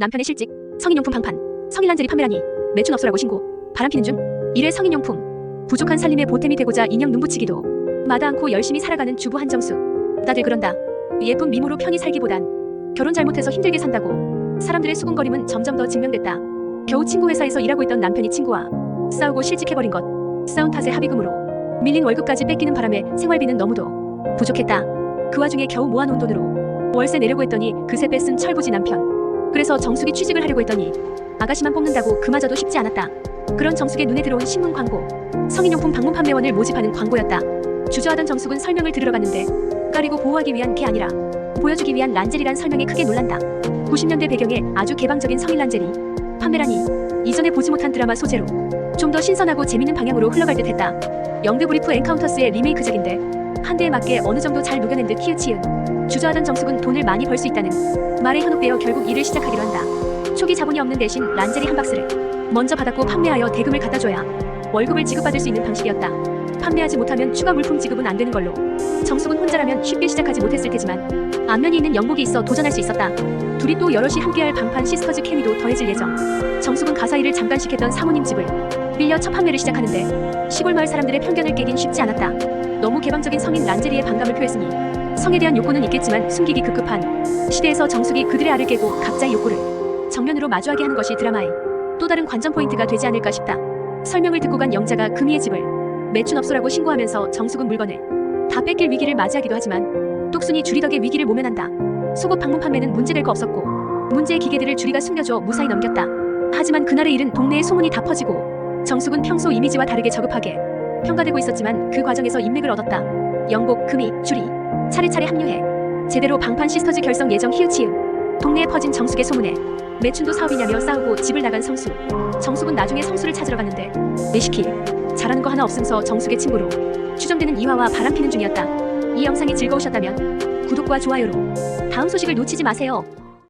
남편의 실직, 성인용품 방판, 성인란제리 판매라니 매춘 없소라고 신고, 바람피는 중, 일회 성인용품, 부족한 살림에 보탬이 되고자 인형 눈붙이기도, 마다 않고 열심히 살아가는 주부 한정수. 다들 그런다. 예쁜 미모로 편히 살기보단 결혼 잘못해서 힘들게 산다고. 사람들의 수군거림은 점점 더 증명됐다. 겨우 친구 회사에서 일하고 있던 남편이 친구와 싸우고 실직해버린 것. 싸운 탓에 합의금으로 밀린 월급까지 뺏기는 바람에 생활비는 너무도 부족했다. 그 와중에 겨우 모아놓은 돈으로 월세 내려고 했더니 그새 뺏은 철부지 남편. 그래서 정숙이 취직을 하려고 했더니 아가씨만 뽑는다고 그마저도 쉽지 않았다. 그런 정숙의 눈에 들어온 신문 광고. 성인용품 방문 판매원을 모집하는 광고였다. 주저하던 정숙은 설명을 들으러 갔는데 까리고 보호하기 위한 게 아니라 보여주기 위한 란젤이란 설명에 크게 놀란다. 90년대 배경에 아주 개방적인 성인 란젤이 판매라니 이전에 보지 못한 드라마 소재로 좀 더 신선하고 재밌는 방향으로 흘러갈 듯했다. 영드 브리프 엔카운터스의 리메이크작인데 한 대에 맞게 어느 정도 잘 녹여낸 듯 키읔치읔. 주저하던 정숙은 돈을 많이 벌 수 있다는 말에 현혹되어 결국 일을 시작하기로 한다. 초기 자본이 없는 대신 란젤이 한 박스를 먼저 받았고 판매하여 대금을 갖다 줘야 월급을 지급받을 수 있는 방식이었다. 판매하지 못하면 추가 물품 지급은 안 되는 걸로. 정숙은 혼자라면 쉽게 시작하지 못했을 테지만 안면이 있는 영복이 있어 도전할 수 있었다. 둘이 또 여럿이 함께할 방판 시스터즈 케미도 더해질 예정. 정숙은 가사 일을 잠깐씩 했던 사모님 집을 빌려 첫 판매를 시작하는데 시골 마을 사람들의 편견을 깨긴 쉽지 않았다. 너무 개방적인 성인 란제리의 반감을 표했으니 성에 대한 욕구는 있겠지만 숨기기 급급한 시대에서 정숙이 그들의 알을 깨고 각자의 욕구를 정면으로 마주하게 하는 것이 드라마의 또 다른 관전 포인트가 되지 않을까 싶다. 설명을 듣고 간 영자가 금이의 집을 매춘업소라고 신고하면서 정숙은 물건을 다 뺏길 위기를 맞이하기도 하지만 똑순이 주리덕의 위기를 모면한다. 속옷 방문 판매는 문제될 거 없었고 문제의 기계들을 주리가 숨겨줘 무사히 넘겼다. 하지만 그날의 일은 동네에 소문이 다 퍼지고 정숙은 평소 이미지와 다르게 저급하게 평가되고 있었지만 그 과정에서 인맥을 얻었다. 영복, 금이, 주리 차례차례 합류해 제대로 방판 시스터즈 결성 예정 히읗히읗 동네에 퍼진 정숙의 소문에 매춘도 사업이냐며 싸우고 집을 나간 성수 정숙은 나중에 성수를 찾으러 갔는데 내시키 잘하는 거 하나 없음서 정숙의 친구로 추정되는 이화와 바람피는 중이었다. 이 영상이 즐거우셨다면 구독과 좋아요로 다음 소식을 놓치지 마세요.